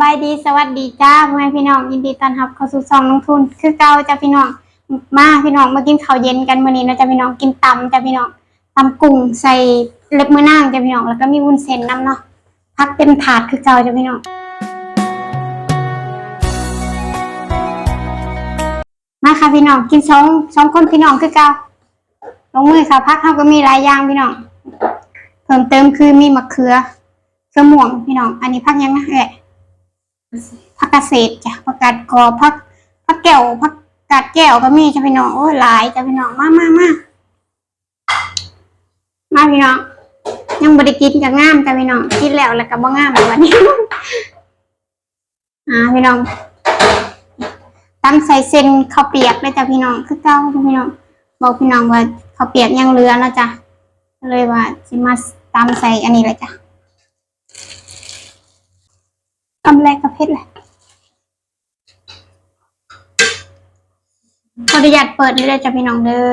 บายดีสวัสดีจ้าพ่อแม่พี่น้องยินดีต้อนรับเข้าสู่ซองลงทุน คือเก่าจ้าพี่น้องมาพี่น้องมากินข้าวเย็นกันมื้อนี้นะจ้าพี่น้องกินตำจ้าพี่น้องตำกุ้งใส่เล็บมือนางจ้าพี่น้องแล้วก็มีวุ้นเส้นน้ำเนาะพักเต็มถาดคือเก่าจ้าพี่น้องมาค่ะพี่น้องกินสองสองคนพี่น้องคือเก่าลงมือค่ะพักเขาก็มีหลายอย่างพี่น้องเพิ่มเติมคือมีมะเขือเขือม่วงพี่น้อง อันนี้พักยังนะเอ่ย ผักเกษจ้ะผักกาดกรอบผักผักแก้วผักกาดแก้วก็มีจ้ะพี่น้องโอ้ยหลายจ้ะพี่น้องมามามามาพี่น้องยังบริกินกับงามจ้ะพี่น้องกินแล้วแล้วก็บ่งามวันนี้อ่าพี่น้องตำใส่เส้นข้าวเปียกเลยจ้ะพี่น้องคือเก้าพี่น้องบอกพี่น้องว่าข้าวเปียกยังเหลือแล้วจ้ะเลยว่าสิมาตำใส่อันนี้เลยจ้ะตำแรกกระเพชรเลย ขออ นุญาตเปิดนี่เลยจ้ะพี่น้องเด้อ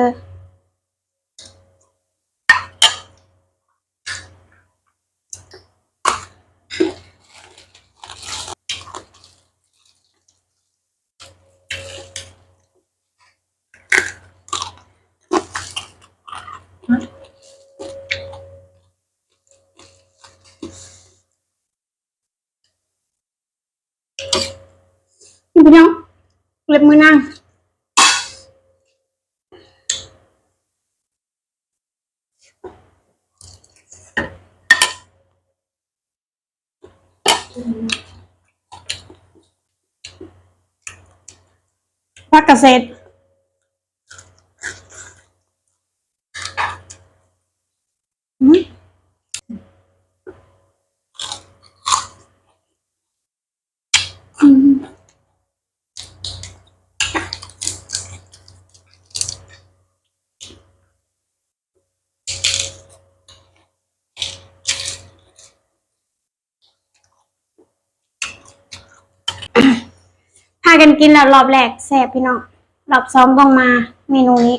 พี่น้องเล็บมือนั่ง ผักเกษตรอืมอืมพากันกินแล้วรอบแรกแซ่บพี่น้องรอบสองต้องมาเมนูนี้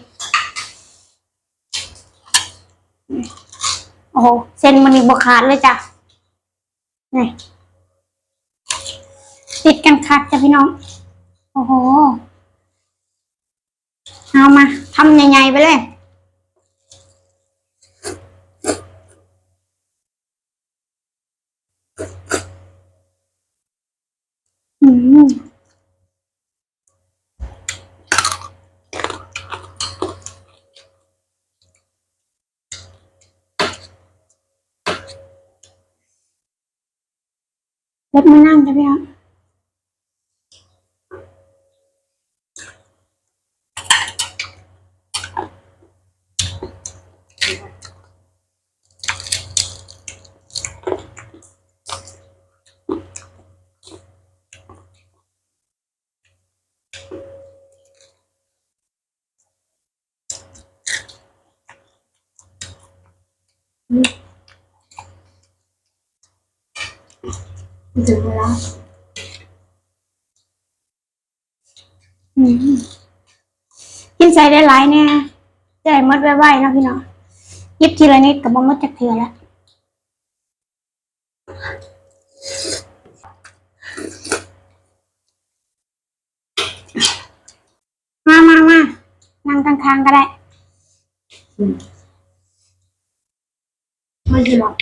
โอ้โหเส้นมันนี่บกขาดเลยจ้ะนี่ติดกันคักจ้ะพี่น้อง โอ้โห เอามาทำใหญ่ๆไปเลย อืม เล็บมือนั่งจ้ะพี่น้อง ถึงเวลาอืมกินใส่ได้หลายเนี่ยใจมดไว้ๆนะพี่น้องหยิบทีละนิดกับบมดจากเถื่อแล้วมามามานั่งข้างๆก็ได้ไม่ใช่หรอก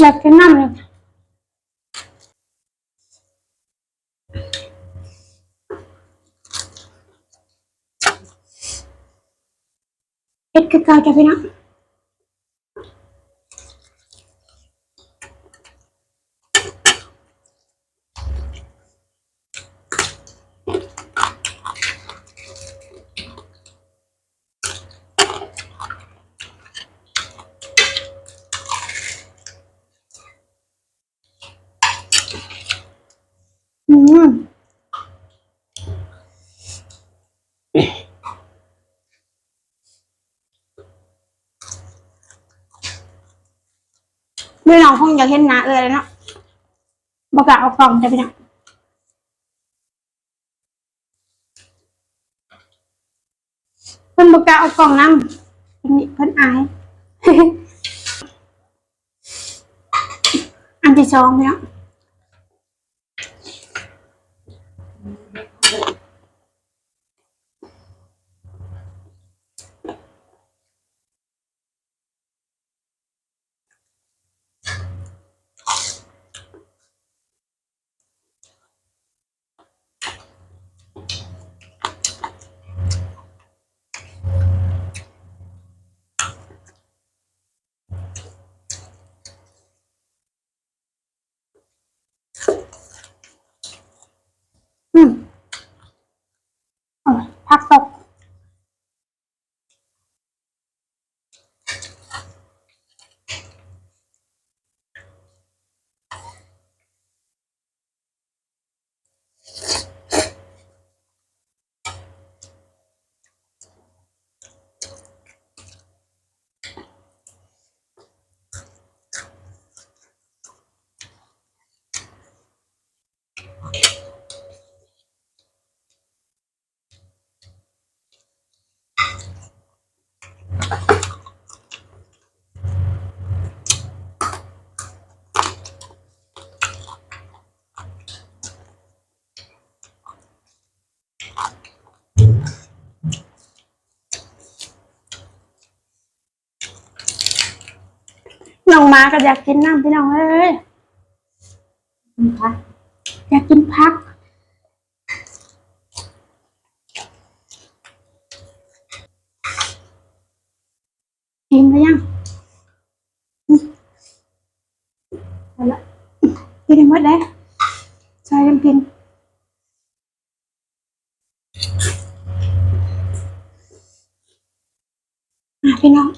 อยากจะนั่งเลยเอ็ดคือเกาจะพี่น้อง อืม องคงอยากเห็นหน้าเออเลยเนาะบอกกล้าเอากล่องได้พี่น้องเพิ่นบอกกล้าเอากล่องนำเพิ่นเพิ่นอาย อันที่สองพี่น้องอืมเอาผักตก น้ องมาก็อยากกินน้ำพี่น้องเอ้ยนะคะอยากกินพัก กินไปยังเอาละกินหมดเลยใช่กันกินอะพี่น้อง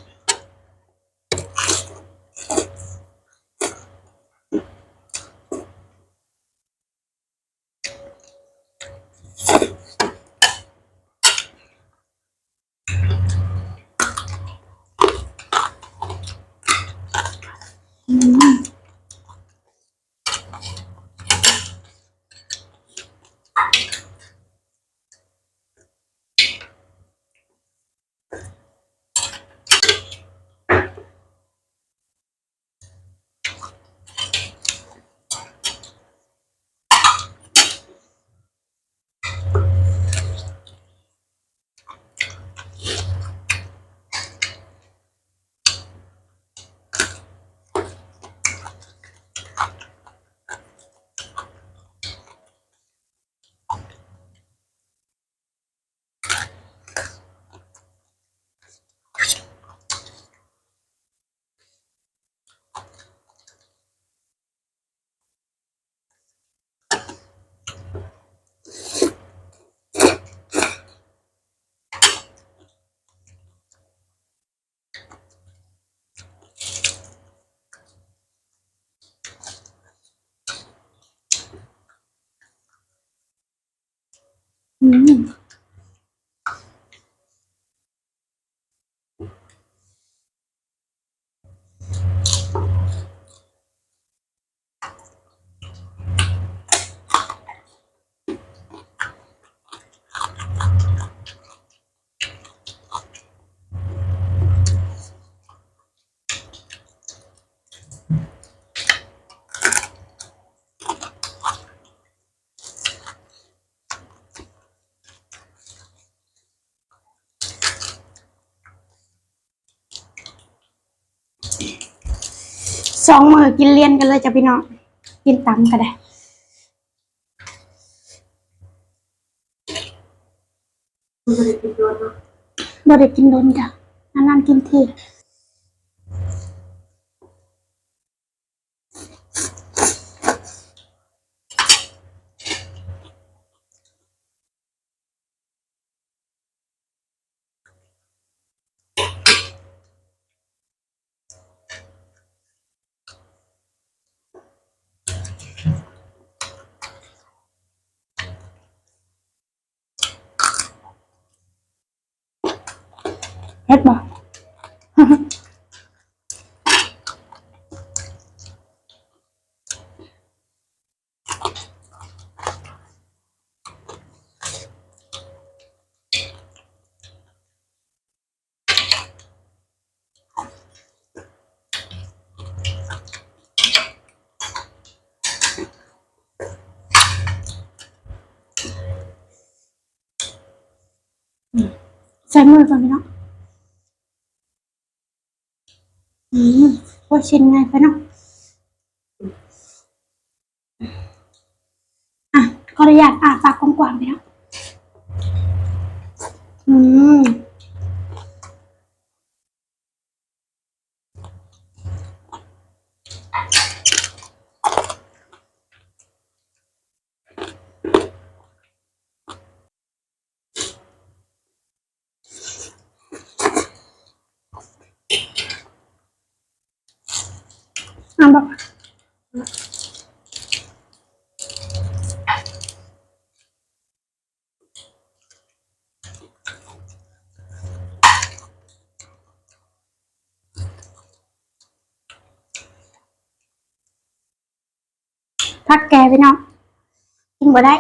อืม สองมือกินเลียนกันเลยจ้ะพี่น้อง กินตำก็ได้มันจะได้กินโดนบ่ได้กินโดนจ้ะนานๆกินที hết bò Phải mười vào nó ชินไงไปเนาะอะขออนุญาตอ่าปากกว้างๆพี่น้องอืม อะบอกพักแกพี่น้องกินบ่ได้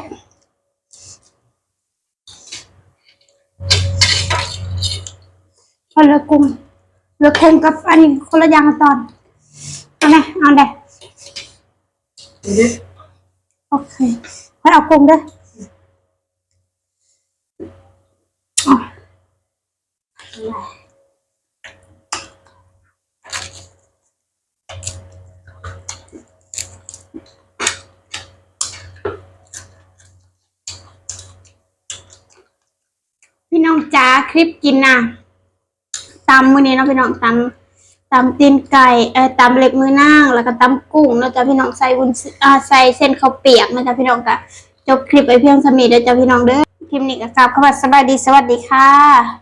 พอเลือกกุ้งเลือกกุ้งกับอันนี้คนละอย่างตอน เอาไหมเด้เดี๋ยวโอเคไว้เอากุ้งเด้อพี่น้องจ๋าคลิปกินนะตำมือนี้เนาะพี่น้องตำ ตำตีนไก่เอ่อตำเล็บมือนางแล้วก็ตำกุ้งนะจ๊ะพี่น้องใส่วุ้นอ่าใส่เส้นข้าวเปียกนะจ๊ะพี่น้องกะจบคลิปไปเพียงสมีเด้อจ้ะพี่น้องเด้อคลิปนี้ก็กลับเข้ามาสบายดีสวัสดีค่ะ